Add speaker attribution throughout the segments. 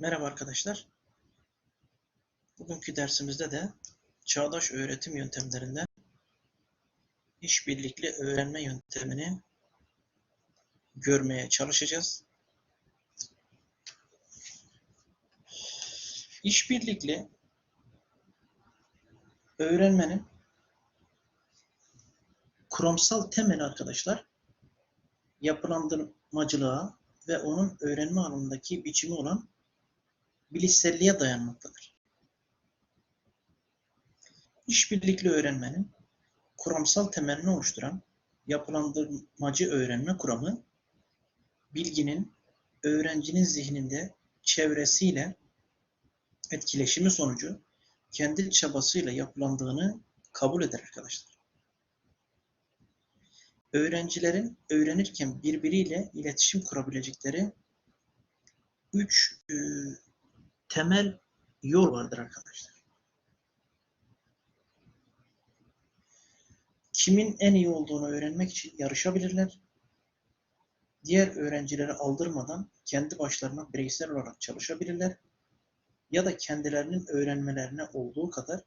Speaker 1: Merhaba arkadaşlar. Bugünkü dersimizde de çağdaş öğretim yöntemlerinden işbirlikli öğrenme yöntemini görmeye çalışacağız. İşbirlikli öğrenmenin kuramsal temeli arkadaşlar yapılandırmacılığa ve onun öğrenme alanındaki biçimi olan bilişselliğe dayanmaktadır. İşbirlikli öğrenmenin kuramsal temelini oluşturan yapılandırmacı öğrenme kuramı, bilginin öğrencinin zihninde çevresiyle etkileşimi sonucu kendi çabasıyla yapılandığını kabul eder arkadaşlar. Öğrencilerin öğrenirken birbiriyle iletişim kurabilecekleri üç e, temel yol vardır arkadaşlar. Kimin en iyi olduğunu öğrenmek için yarışabilirler. Diğer öğrencileri aldırmadan kendi başlarına bireysel olarak çalışabilirler. Ya da kendilerinin öğrenmelerine olduğu kadar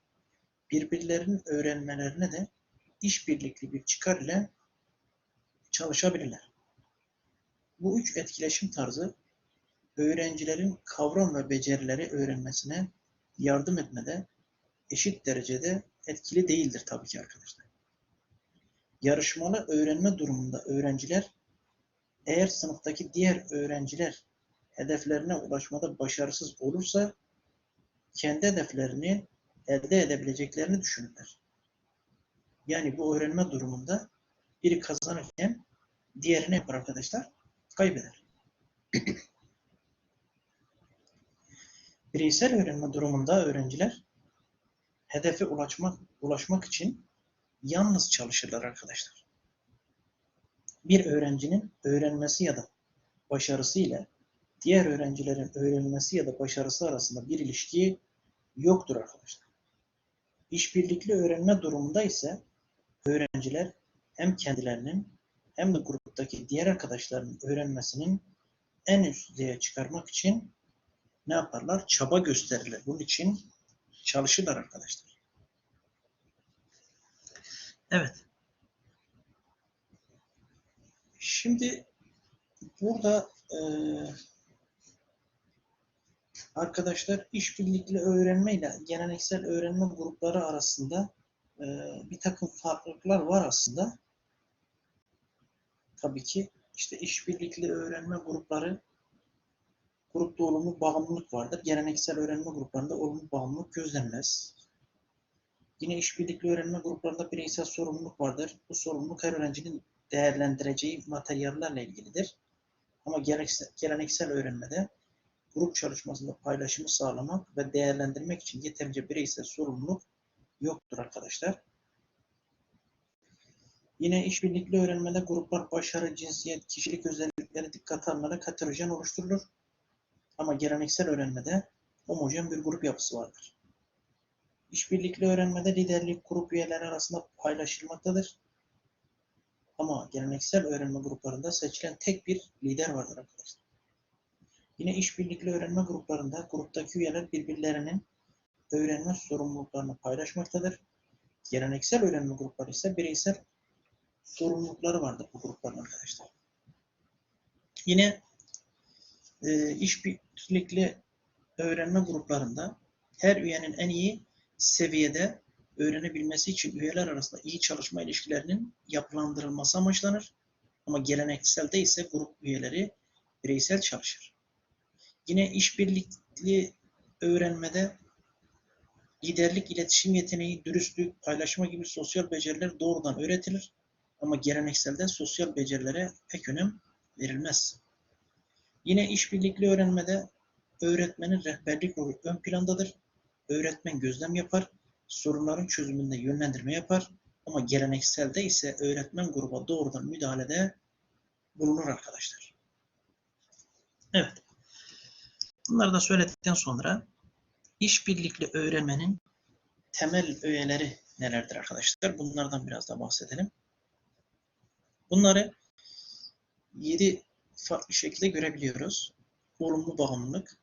Speaker 1: birbirlerinin öğrenmelerine de işbirlikli bir çıkar ile çalışabilirler. Bu üç etkileşim tarzı öğrencilerin kavram ve becerileri öğrenmesine yardım etmede eşit derecede etkili değildir tabii ki arkadaşlar. Yarışmalı öğrenme durumunda öğrenciler eğer sınıftaki diğer öğrenciler hedeflerine ulaşmada başarısız olursa kendi hedeflerini elde edebileceklerini düşünürler. Yani bu öğrenme durumunda biri kazanırken diğerini yapar arkadaşlar kaybeder. Bireysel öğrenme durumunda öğrenciler hedefe ulaşmak, ulaşmak için yalnız çalışırlar arkadaşlar. Bir öğrencinin öğrenmesi ya da başarısı ile diğer öğrencilerin öğrenmesi ya da başarısı arasında bir ilişki yoktur arkadaşlar. İşbirlikli öğrenme durumunda ise öğrenciler hem kendilerinin hem de gruptaki diğer arkadaşlarının öğrenmesinin en üst düzeye çıkarmak için ne yaparlar? Çaba gösterirler. Bunun için çalışırlar arkadaşlar. Evet. Şimdi burada e, arkadaşlar işbirlikli öğrenme ile geleneksel öğrenme grupları arasında e, bir takım farklılıklar var aslında. Tabii ki işte işbirlikli öğrenme grupları grupta olumlu bağımlılık vardır. Geleneksel öğrenme gruplarında olumlu bağımlılık gözlenmez. Yine işbirlikli öğrenme gruplarında bireysel sorumluluk vardır. Bu sorumluluk her öğrencinin değerlendireceği materyallerle ilgilidir. Ama geleneksel, öğrenmede grup çalışmasında paylaşımı sağlamak ve değerlendirmek için yeterince bireysel sorumluluk yoktur arkadaşlar. Yine işbirlikli öğrenmede gruplar başarı, cinsiyet, kişilik özellikleri dikkate alınarak heterojen oluşturulur. Ama geleneksel öğrenmede homojen bir grup yapısı vardır. İşbirlikli öğrenmede liderlik grup üyeleri arasında paylaşılmaktadır. Ama geleneksel öğrenme gruplarında seçilen tek bir lider vardır arkadaşlar. Yine işbirlikli öğrenme gruplarında gruptaki üyeler birbirlerinin öğrenme sorumluluklarını paylaşmaktadır. Geleneksel öğrenme grupları ise bireysel sorumlulukları vardır bu grupların arkadaşlar. Yine e, işbirlikli öğrenme gruplarında her üyenin en iyi seviyede öğrenebilmesi için üyeler arasında iyi çalışma ilişkilerinin yapılandırılması amaçlanır. Ama gelenekselde ise grup üyeleri bireysel çalışır. Yine işbirlikli öğrenmede liderlik, iletişim yeteneği, dürüstlük, paylaşma gibi sosyal beceriler doğrudan öğretilir. Ama gelenekselde sosyal becerilere pek önem verilmez. Yine işbirlikli öğrenmede öğretmenin rehberlik rolü ön plandadır. Öğretmen gözlem yapar, sorunların çözümünde yönlendirme yapar ama gelenekselde ise öğretmen gruba doğrudan müdahalede bulunur arkadaşlar. Evet. Bunları da söyledikten sonra işbirlikli öğrenmenin temel öğeleri nelerdir arkadaşlar? Bunlardan biraz da bahsedelim. Bunları 7 farklı şekilde görebiliyoruz. Olumlu bağımlılık,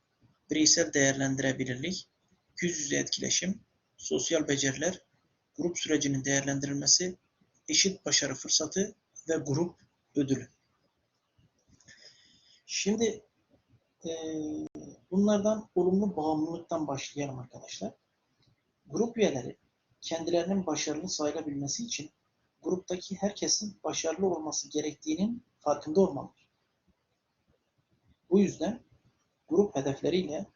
Speaker 1: bireysel değerlendirebilirlik, yüz yüze etkileşim, sosyal beceriler, grup sürecinin değerlendirilmesi, eşit başarı fırsatı ve grup ödülü. Şimdi eee, bunlardan olumlu bağımlılıktan başlayalım arkadaşlar. Grup üyeleri kendilerinin başarılı sayılabilmesi için gruptaki herkesin başarılı olması gerektiğinin farkında olmalıdır. Bu yüzden grup hedefleriyle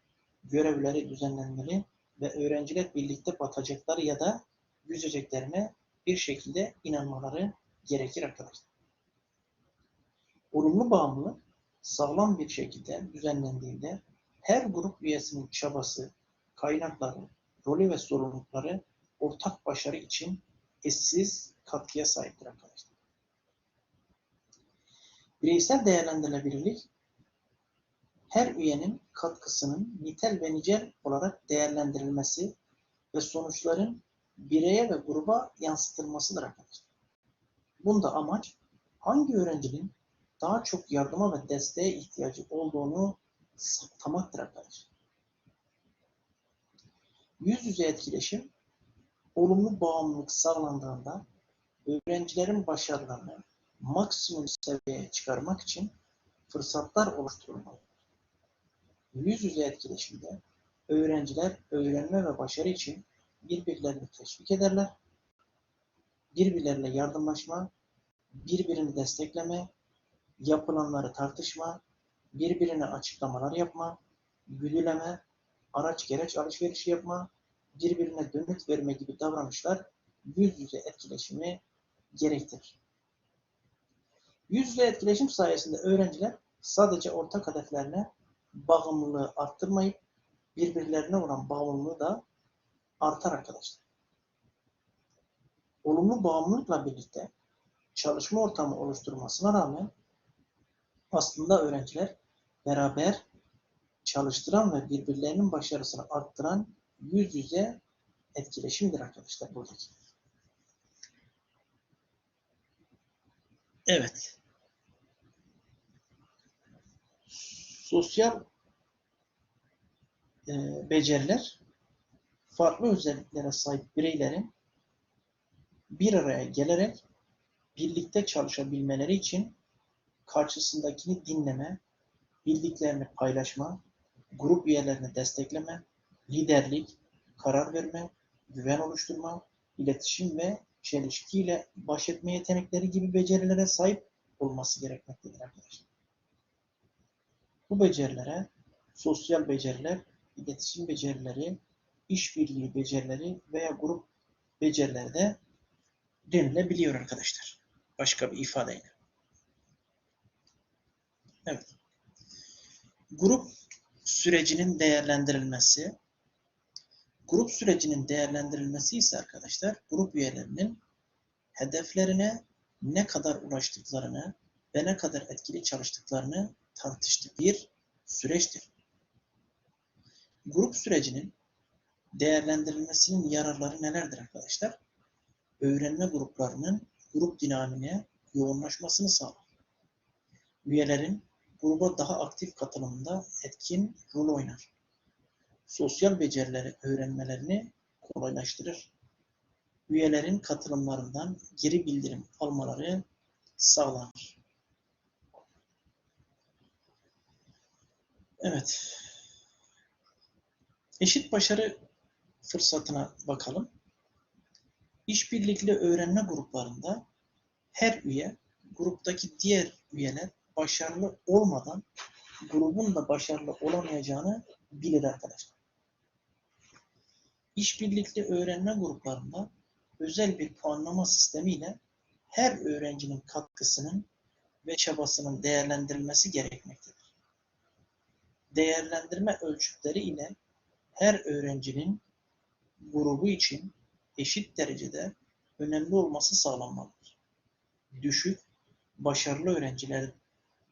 Speaker 1: görevleri düzenlenmeli ve öğrenciler birlikte batacakları ya da yüzeceklerine bir şekilde inanmaları gerekir arkadaşlar. Olumlu bağımlılık sağlam bir şekilde düzenlendiğinde her grup üyesinin çabası, kaynakları, rolü ve sorumlulukları ortak başarı için eşsiz katkıya sahiptir arkadaşlar. Bireysel değerlendirilebilirlik her üyenin katkısının nitel ve nicel olarak değerlendirilmesi ve sonuçların bireye ve gruba yansıtılmasıdır arkadaşlar. Bunda amaç hangi öğrencinin daha çok yardıma ve desteğe ihtiyacı olduğunu saptamaktır arkadaşlar. Yüz yüze etkileşim, olumlu bağımlılık sağlandığında öğrencilerin başarılarını maksimum seviyeye çıkarmak için fırsatlar oluşturulmalıdır. Yüz yüze etkileşimde öğrenciler öğrenme ve başarı için birbirlerini teşvik ederler, birbirleriyle yardımlaşma, birbirini destekleme, yapılanları tartışma, birbirine açıklamalar yapma, güdüleme, araç gereç alışverişi yapma, birbirine dönüt verme gibi davranışlar yüz yüze etkileşimi gerektirir. Yüz yüze etkileşim sayesinde öğrenciler sadece ortak hedeflerine bağımlılığı arttırmayıp birbirlerine olan bağımlılığı da artar arkadaşlar. Olumlu bağımlılıkla birlikte çalışma ortamı oluşturmasına rağmen aslında öğrenciler beraber çalıştıran ve birbirlerinin başarısını arttıran yüz yüze etkileşimdir arkadaşlar buradaki. Evet. Sosyal e, beceriler farklı özelliklere sahip bireylerin bir araya gelerek birlikte çalışabilmeleri için karşısındakini dinleme, bildiklerini paylaşma, grup üyelerini destekleme, liderlik, karar verme, güven oluşturma, iletişim ve çelişkiyle baş etme yetenekleri gibi becerilere sahip olması gerekmektedir arkadaşlar. Bu becerilere sosyal beceriler, iletişim becerileri, işbirliği becerileri veya grup becerileri de denilebiliyor arkadaşlar. Başka bir ifadeyle. Evet. Grup sürecinin değerlendirilmesi. Grup sürecinin değerlendirilmesi ise arkadaşlar grup üyelerinin hedeflerine ne kadar ulaştıklarını ve ne kadar etkili çalıştıklarını tartıştığı bir süreçtir. Grup sürecinin değerlendirilmesinin yararları nelerdir arkadaşlar? Öğrenme gruplarının grup dinamiğine yoğunlaşmasını sağlar. Üyelerin gruba daha aktif katılımında etkin rol oynar. Sosyal becerileri öğrenmelerini kolaylaştırır. Üyelerin katılımlarından geri bildirim almaları sağlanır. Evet. Eşit başarı fırsatına bakalım. İşbirlikli öğrenme gruplarında her üye gruptaki diğer üyeler başarılı olmadan grubun da başarılı olamayacağını bilir arkadaşlar. İşbirlikli öğrenme gruplarında özel bir puanlama sistemiyle her öğrencinin katkısının ve çabasının değerlendirilmesi gerekmektedir. Değerlendirme ölçütleri ile her öğrencinin grubu için eşit derecede önemli olması sağlanmalıdır. Düşük, başarılı öğrenciler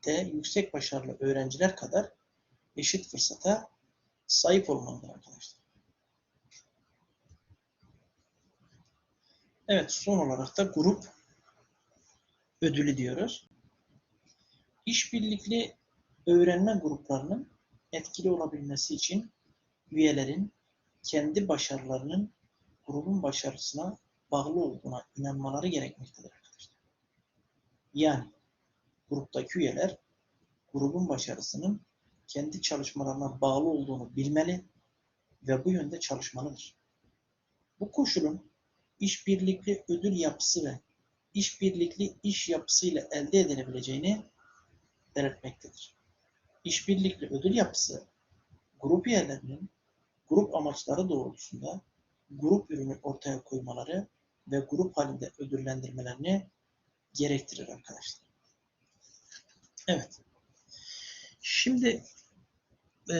Speaker 1: de yüksek başarılı öğrenciler kadar eşit fırsata sahip olmalıdır arkadaşlar. Evet, son olarak da grup ödülü diyoruz. İşbirlikli öğrenme gruplarının etkili olabilmesi için üyelerin kendi başarılarının grubun başarısına bağlı olduğuna inanmaları gerekmektedir arkadaşlar. Yani gruptaki üyeler grubun başarısının kendi çalışmalarına bağlı olduğunu bilmeli ve bu yönde çalışmalıdır. Bu koşulun işbirlikli ödül yapısı ve işbirlikli iş yapısıyla elde edilebileceğini belirtmektedir. İşbirlikli ödül yapısı grup üyelerinin grup amaçları doğrultusunda grup ürünü ortaya koymaları ve grup halinde ödüllendirmelerini gerektirir arkadaşlar. Evet. Şimdi e,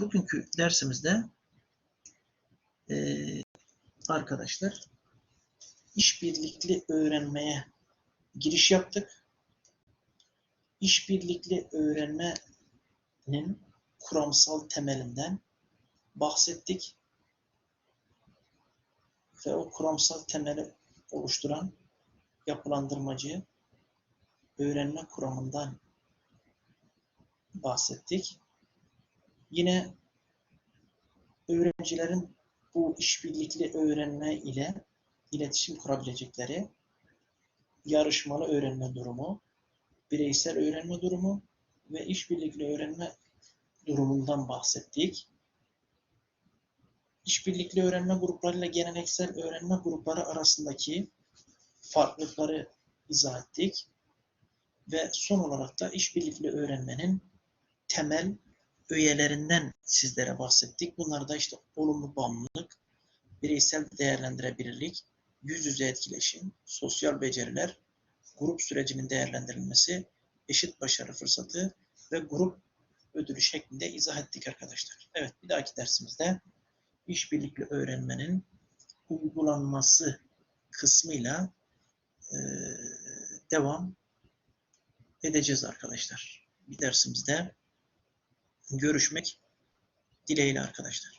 Speaker 1: bugünkü dersimizde e, arkadaşlar işbirlikli öğrenmeye giriş yaptık. İşbirlikli öğrenmenin kuramsal temelinden bahsettik. Ve o kuramsal temeli oluşturan yapılandırmacı öğrenme kuramından bahsettik. Yine öğrencilerin bu işbirlikli öğrenme ile iletişim kurabilecekleri yarışmalı öğrenme durumu, bireysel öğrenme durumu ve işbirlikli öğrenme durumundan bahsettik. İşbirlikli öğrenme gruplarıyla geleneksel öğrenme grupları arasındaki farklılıkları izah ettik. Ve son olarak da işbirlikli öğrenmenin temel öğelerinden sizlere bahsettik. Bunlar da işte olumlu bağımlılık, bireysel değerlendirebilirlik, yüz yüze etkileşim, sosyal beceriler, grup sürecinin değerlendirilmesi, eşit başarı fırsatı ve grup ödülü şeklinde izah ettik arkadaşlar. Evet bir dahaki dersimizde işbirlikli öğrenmenin uygulanması kısmıyla e, devam edeceğiz arkadaşlar. Bir dersimizde görüşmek dileğiyle arkadaşlar.